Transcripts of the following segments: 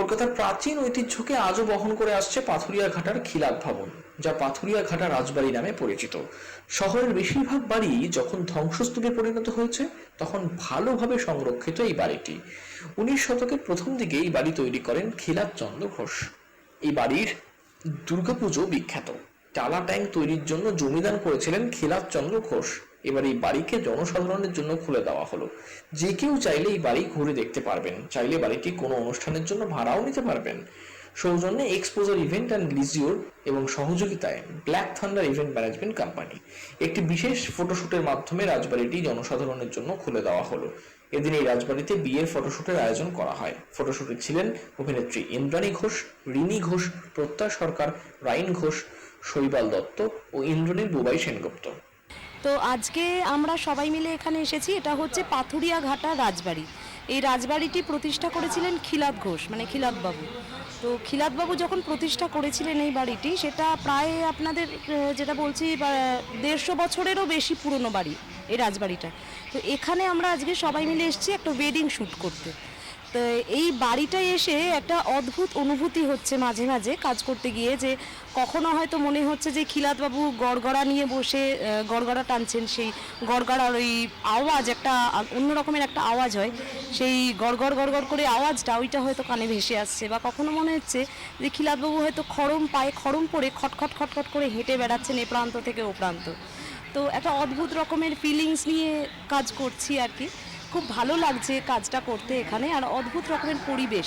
কলকাতার প্রাচীন ঐতিহ্যকে আজও বহন করে আসছে পাথুরিয়া ঘাটার খিলাত ভবন, যা পাথুরিয়া ঘাটা রাজবাড়ি নামে পরিচিত। শহরের বেশিরভাগ বাড়ি যখন ধ্বংসস্তূপে পরিণত হয়েছে, তখন ভালোভাবে সংরক্ষিত এই বাড়িটি। উনিশ শতকের প্রথম দিকে এই বাড়ি তৈরি করেন খিলাত চন্দ্র ঘোষ। এই বাড়ির দুর্গাপুজো বিখ্যাত। টালা ট্যাঙ্ক তৈরির জন্য জমিদান করেছিলেন খিলাত চন্দ্র ঘোষ। এবার এই বাড়িকে জনসাধারণের জন্য খুলে দেওয়া হলো। যে কেউ চাইলে এই বাড়ি ঘুরে দেখতে পারবেন, চাইলে বাড়িটি কোনো অনুষ্ঠানের জন্য ভাড়াও নিতে পারবেন। সৌজন্যে এক্সপোজার ইভেন্ট অ্যান্ড লিজিওর এবং সহযোগিতায় Black Thunder event management company একটি বিশেষ ফটোশুটের মাধ্যমে রাজবাড়িটি জনসাধারণের জন্য খুলে দেওয়া হলো। এদিন এই রাজবাড়িতে বিয়ের ফটোশুটের আয়োজন করা হয়। ফটোশুটে ছিলেন অভিনেত্রী ইন্দ্রাণী ঘোষ, রিনি ঘোষ প্রত্যয় সরকার, রাইন ঘোষ, শৈবাল দত্ত ও ইন্দ্রনীল বুবাই সেনগুপ্ত। তো আজকে আমরা সবাই মিলে এখানে এসেছি। এটা হচ্ছে পাথুরিয়া ঘাটা রাজবাড়ি। এই রাজবাড়িটি প্রতিষ্ঠা করেছিলেন খিলাত ঘোষ মানে খিলাত বাবু তো খিলাত বাবু যখন প্রতিষ্ঠা করেছিলেন এই বাড়িটি, সেটা প্রায় আপনাদের যেটা বলছি দেড়শো বছরেরও বেশি পুরনো বাড়ি এই রাজবাড়িটা। তো এখানে আমরা আজকে সবাই মিলে এসেছি একটা ওয়েডিং শ্যুট করতে। তো এই বাড়িটায় এসে একটা অদ্ভুত অনুভূতি হচ্ছে মাঝে মাঝে কাজ করতে গিয়ে যে কখনো হয়তো মনে হচ্ছে যে খিলাতবাবু গড়গড়া নিয়ে বসে গড়গড়া টানছেন সেই গড়গড়ার ওই আওয়াজ একটা অন্য রকমের একটা আওয়াজ হয়। সেই গড়গড় গড়গড় করে আওয়াজটা ওইটা হয়তো কানে ভেসে আসছে বা কখনো মনে হচ্ছে যে খিলাতবাবু হয়তো খড়ম পায়ে খড়ম পরে খটখট খটখট করে হেঁটে বেড়াচ্ছেন এ প্রান্ত থেকে ও প্রান্ত। তো একটা অদ্ভুত রকমের ফিলিংস নিয়ে কাজ করছি আর কি। খুব ভালো লাগছে কাজটা করতে এখানে। আর অদ্ভুত রকমের পরিবেশ।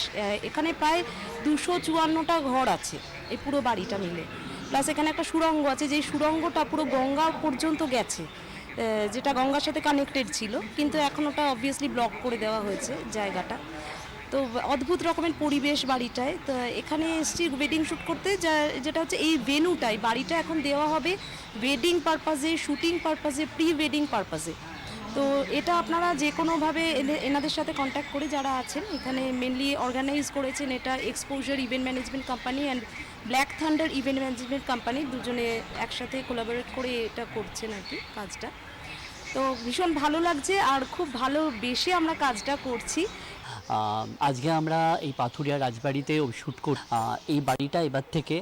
এখানে প্রায় দুশো চুয়ান্নটা ঘর আছে এই পুরো বাড়িটা মিলে। প্লাস এখানে একটা সুড়ঙ্গ আছে। যেই সুড়ঙ্গটা পুরো গঙ্গা পর্যন্ত গেছে যেটা গঙ্গার সাথে কানেক্টেড ছিল। কিন্তু এখন ওটা অবভিয়াসলি ব্লক করে দেওয়া হয়েছে জায়গাটা। তো অদ্ভুত রকমের পরিবেশ বাড়িটায়। তো এখানে এসছি ওয়েডিং শ্যুট করতে। যা, যেটা হচ্ছে এই ভেনুটাই বাড়িটা এখন দেওয়া হবে ওয়েডিং পারপাসে শ্যুটিং পারপাসে প্রি ওয়েডিং পারপাসে তো এটা আপনারা যে কোনোভাবে এনে- এনাদের সাথে কন্ট্যাক্ট করে যারা আছেন, এখানে মেনলি অর্গানাইজ করেছেন এটা Exposure event management company and Black Thunder event management company দুজনে একসাথে কোলাবোরেট করে এটা করছেন আর কি কাজটা। তো ভীষণ ভালো লাগছে আর খুব ভালোবেসে আমরা কাজটা করছি। আজকে আমরা এই পাথুরিয়া রাজবাড়িতে শ্যুট করি এই বাড়িটা এবার থেকে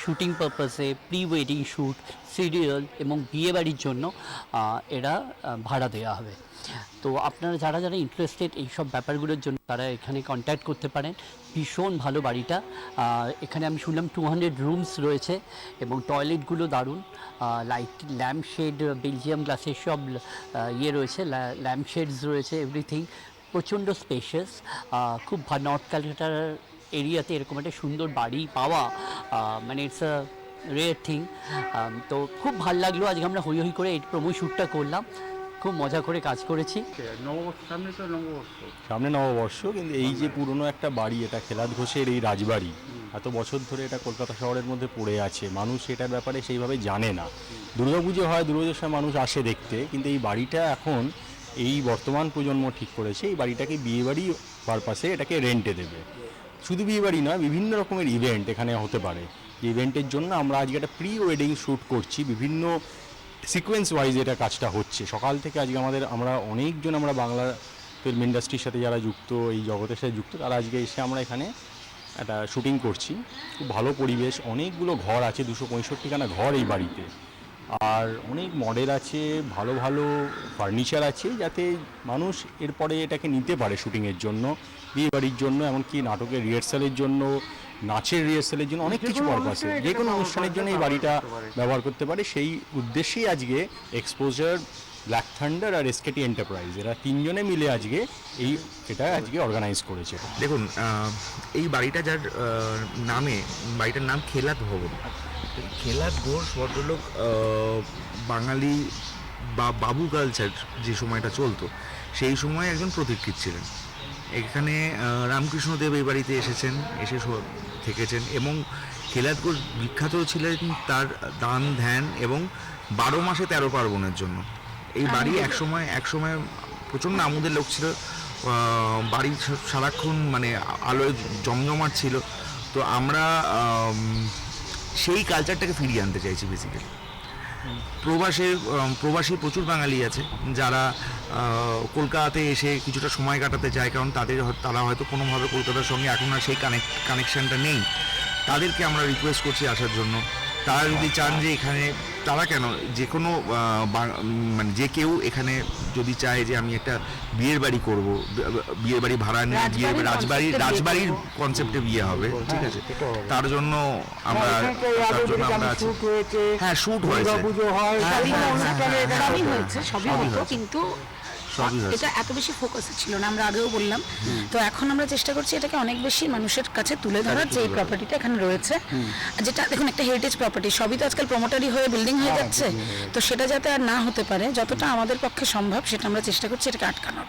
শুটিং পারপাসে প্রি ওয়েডিং শ্যুট সিরিয়াল এবং বিয়ে বাড়ির জন্য এরা ভাড়া দেওয়া হবে। তো আপনারা যারা যারা ইন্টারেস্টেড এই সব ব্যাপারগুলোর জন্য তারা এখানে কন্ট্যাক্ট করতে পারেন। ভীষণ ভালো বাড়িটা। এখানে আমি শুনলাম টু হান্ড্রেড রুমস রয়েছে এবং টয়লেটগুলো দারুণ। লাইট ল্যাম্প শেড বেলজিয়াম গ্লাসের সব ইয়ে রয়েছে ল্যাম্প শেডস রয়েছে এভরিথিং প্রচণ্ড স্পেশিয়াস খুব নর্থ ক্যালকাটার এরিয়াতে এরকম একটা সুন্দর বাড়ি পাওয়া মানে ইটস আ রেয়ার থিং তো খুব ভালো লাগল আজকে আমরা হই হই করে এই প্রোমো শ্যুটটা করলাম। খুব মজা করে কাজ করেছি। নববর্ষ সামনে তো নববর্ষ। সামনে নববর্ষ কিন্তু এই যে পুরনো একটা বাড়ি এটা খেলাদ ঘোষের এই রাজবাড়ি এত বছর ধরে এটা কলকাতা শহরের মধ্যে পড়ে আছে। মানুষ এটার ব্যাপারে সেইভাবে জানে না। দুর্গাপুজো হয় দুর্গাপুজোর সময় মানুষ আসে দেখতে কিন্তু এই বাড়িটা এখন এই বর্তমান প্রজন্ম ঠিক করেছে এই বাড়িটাকে বিয়ে বাড়ি পারপাসে এটাকে রেন্টে দেবে। শুধু বিয়ে বাড়ি নয়, বিভিন্ন রকমের ইভেন্ট এখানে হতে পারে। যে ইভেন্টের জন্য আমরা আজকে একটা প্রি ওয়েডিং শ্যুট করছি, বিভিন্ন সিকোয়েন্স ওয়াইজ এটা কাজটা হচ্ছে। সকাল থেকে আজকে আমাদের, আমরা অনেকজন আমরা বাংলা ফিল্ম ইন্ডাস্ট্রির সাথে যারা যুক্ত, এই জগতের সাথে যুক্ত, তারা আজকে এসে আমরা এখানে একটা শুটিং করছি। খুব ভালো পরিবেশ, অনেকগুলো ঘর আছে, দুশো পঁয়ষট্টিখানা ঘর এই বাড়িতে। আর অনেক মডেল আছে, ভালো ভালো ফার্নিচার আছে, যাতে মানুষ এরপরে এটাকে নিতে পারে শুটিংয়ের জন্য। বিয়ে বাড়ির জন্য এমনকি নাটকের রিহার্সালের জন্য নাচের রিহার্সালের জন্য অনেক কিছু পারপাসে যে কোনো অনুষ্ঠানের জন্য এই বাড়িটা ব্যবহার করতে পারে। সেই উদ্দেশ্যেই আজকে এক্সপোজার ব্ল্যাক থান্ডার আর এসকেটি এন্টারপ্রাইজ এরা তিনজনে মিলে আজকে এই এটা আজকে অর্গানাইজ করেছে। দেখুন আহ, এই বাড়িটা যার আহ, নামে বাড়িটার নাম খেলাত ভবন। খেলাত ঘোষ ভদ্রলোক আহ, বাঙালি বা বাবু কালচার যে সময়টা চলতো সেই সময় একজন প্রতীক্ষিত ছিলেন। এখানে রামকৃষ্ণদেব এই বাড়িতে এসেছেন এসে থেকেছেন এবং খেলাত ঘোষ বিখ্যাত ছিলেন তার দান ধ্যান এবং বারো মাসে তেরো পার্বণের জন্য। এই বাড়ি একসময় একসময় প্রচণ্ড আমোদের লোক ছিল। বাড়ি সারাক্ষণ মানে আলোয় জমজমাট ছিল। তো আমরা সেই কালচারটাকে ফিরিয়ে আনতে চাইছি বেসিক্যালি প্রবাসের আম, প্রবাসী প্রচুর বাঙালি আছে যারা কলকাতাতে এসে কিছুটা সময় কাটাতে চায় কারণ তাদের তারা হয়তো কোনোভাবে কলকাতার সঙ্গে এখন আর সেই কানেক্ট কানেকশানটা নেই। তাদেরকে আমরা রিকোয়েস্ট করছি আসার জন্য। তারা যদি চান যে এখানে তারা কেন যে কোনো মানে যে কেউ এখানে যদি চায় যে আমি একটা বিয়ের বাড়ি করব বিয়ের বাড়ি ভাড়া নিয়ে বিয়ে রাজবাড়ির রাজবাড়ির রাজবাড়ির কনসেপ্টে বিয়ে হবে ঠিক আছে তার জন্য আমরা তার জন্য আমরা আছি হ্যাঁ শুট হয়েছে হয় হ্যাঁ, হ্যাঁ, হ্যাঁ, সবই। হয়েছে সবই হতো। কিন্তু। এটা এত বেশি ফোকাস ছিল না আমরা আগেও বললাম। তো এখন আমরা চেষ্টা করছি এটাকে অনেক বেশি মানুষের কাছে তুলে ধরার যে এই প্রপার্টিটা এখানে রয়েছে। যেটা দেখুন একটা হেরিটেজ প্রপার্টি সবই তো আজকাল প্রমোটারি হয়ে বিল্ডিং হয়ে যাচ্ছে। তো সেটা যাতে আর না হতে পারে যতটা আমাদের পক্ষে সম্ভব সেটা আমরা চেষ্টা করছি এটাকে আটকানোর।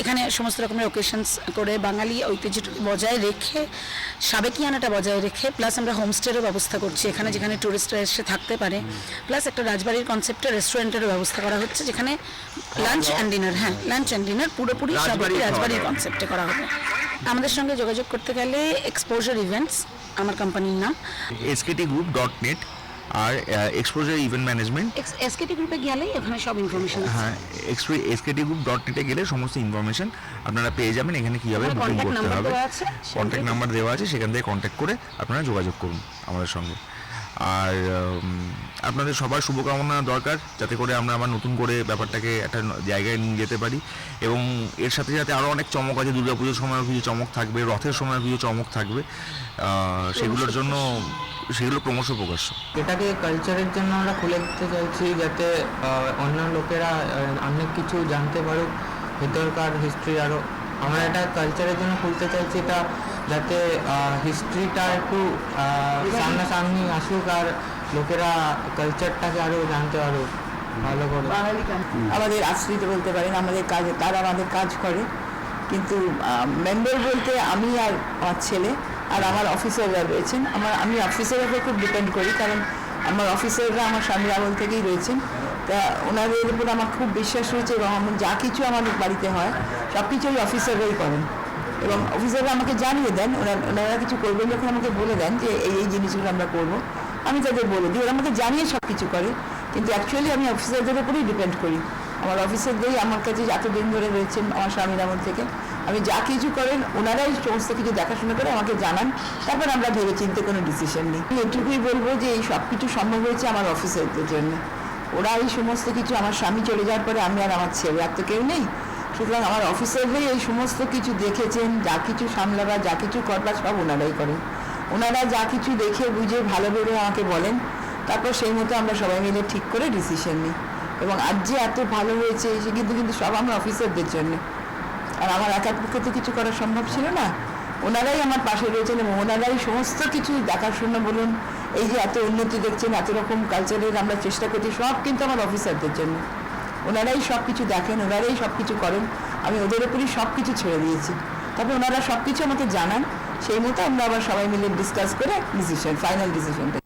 এখানে সমস্ত রকমের ওকেশনস করে বাঙালি ঐতিহ্যটাকে বজায় রেখে সাবেকিয়ানাটা বজায় রেখে প্লাস আমরা হোমস্টেরও ব্যবস্থা করছি। এখানে যেখানে টুরিস্টরা এসে থাকতে পারে প্লাস একটা রাজবাড়ির কনসেপ্টে রেস্টুরেন্টেরও ব্যবস্থা করা হচ্ছে যেখানে লাঞ্চ অ্যান্ড ডিনার হ্যাঁ লাঞ্চ অ্যান্ড ডিনার পুরোপুরি সাবেকি রাজবাড়ির। কনসেপ্টে করা হবে। আমাদের সঙ্গে যোগাযোগ করতে গেলে এক্সপোজার ইভেন্টস আমার কোম্পানির নাম। এসকেটি গ্রুপ ডট নেট আর এক্সপোজার ইভেন্ট ম্যানেজমেন্ট এসকেটি গ্রুপে গেলেই এখানে সব ইনফরমেশন হ্যাঁ এসকেটি গ্রুপ ডট নেটে গেলে সমস্ত ইনফরমেশন আপনারা পেয়ে যাবেন। এখানে কীভাবে বুকিং করতে হবে। কন্ট্যাক্ট নাম্বার দেওয়া আছে সেখান থেকে কন্ট্যাক্ট করে আপনারা যোগাযোগ করুন আমাদের সঙ্গে। আর আপনাদের সবার শুভকামনা দরকার, যাতে করে আমরা আমার নতুন করে ব্যাপারটাকে একটা জায়গায় নিয়ে যেতে পারি। এবং এর সাথে সাথে আরও অনেক চমক আছে, দুর্গাপুজোর সময় কিছু চমক থাকবে, রথের সময় কিছু চমক থাকবে। সেগুলোর জন্য, সেগুলো ক্রমশ প্রকাশ্য এটাকে কালচারের জন্য আমরা খুলে দিতে চাইছি, যাতে অন্য লোকেরা অনেক কিছু জানতে পারুক, ভেতরকার হিস্ট্রি আরও আমরা এটা কালচারের জন্য খুলতে চাইছি, এটা যাতে হিস্ট্রিটা একটু সামনাসামনি আসুক আর লোকেরা কালচারটাকে আরও জানতে পারুক। ভালো করে। আমাদের আশ্রিত বলতে পারেন, আমাদের কাজ, তারা আমাদের কাজ করে। কিন্তু মেম্বার বলতে আমি আর আমার ছেলে আর আমার অফিসাররা রয়েছেন। আমার, আমি অফিসের উপর খুব ডিপেন্ড করি, কারণ আমার অফিসাররা আমার স্বামীর আমল থেকেই রয়েছেন। তা ওনাদের উপর আমার খুব বিশ্বাস রয়েছে এবং যা কিছু আমার বাড়িতে হয় সব কিছু ওই অফিসাররাই করেন। এবং অফিসাররা আমাকে জানিয়ে দেন ওনারা কিছু করবেন যখন আমাকে বলে দেন যে এই এই জিনিসগুলো আমরা করব। আমি তাদের বলে দিই, ওরা আমাকে জানিয়ে সব কিছু করে, কিন্তু অ্যাকচুয়ালি আমি অফিসারদের উপরেই ডিপেন্ড করি। আমার অফিসারদেরই আমার কাছে এতদিন ধরে রয়েছেন আমার স্বামীর আমল থেকে। আমি যা কিছু করেন, ওনারাই সমস্ত কিছু দেখাশোনা করে আমাকে জানান, তারপর আমরা ভেবে চিন্তে কোনো ডিসিশন নিই। এটুকুই বলব যে এই সব কিছু সম্ভব হয়েছে আমার অফিসারদের জন্য। ওরা এই সমস্ত কিছু আমার স্বামী চলে যাওয়ার পরে আমি আর আমার ছেলে আর তো কেউ নেই। সুতরাং আমার অফিসাররাই এই সমস্ত কিছু দেখেছেন, যা কিছু সামলাবার, যা কিছু করবার সব ওনারাই করেন। ওনারা যা কিছু দেখে, বুঝে, ভালো করে আমাকে বলেন। তারপর সেই মতো আমরা সবাই মিলে ঠিক করে ডিসিশন নিই। এবং আজ যে এত ভালো হয়েছে, সে কিন্তু কিন্তু সব আমার অফিসারদের জন্য। আর আমার একার পক্ষে তো কিছু করা সম্ভব ছিল না। ওনারাই আমার পাশে রয়েছেন এবং ওনারাই সমস্ত কিছু দেখাশোনা বলুন, এই যে এত উন্নতি দেখছেন, এত রকম কালচারের আমরা চেষ্টা করছি, সব কিন্তু আমার অফিসারদের জন্য। ওনারাই সব কিছু দেখেন, ওনারাই সব কিছু করেন। আমি ওদের উপরই সব কিছু ছেড়ে দিয়েছি। তবে ওনারা সব কিছু আমাকে জানান। সেই মতো আমরা আবার সবাই মিলে ডিসকাস করে ডিসিশন ফাইনাল ডিসিশনটা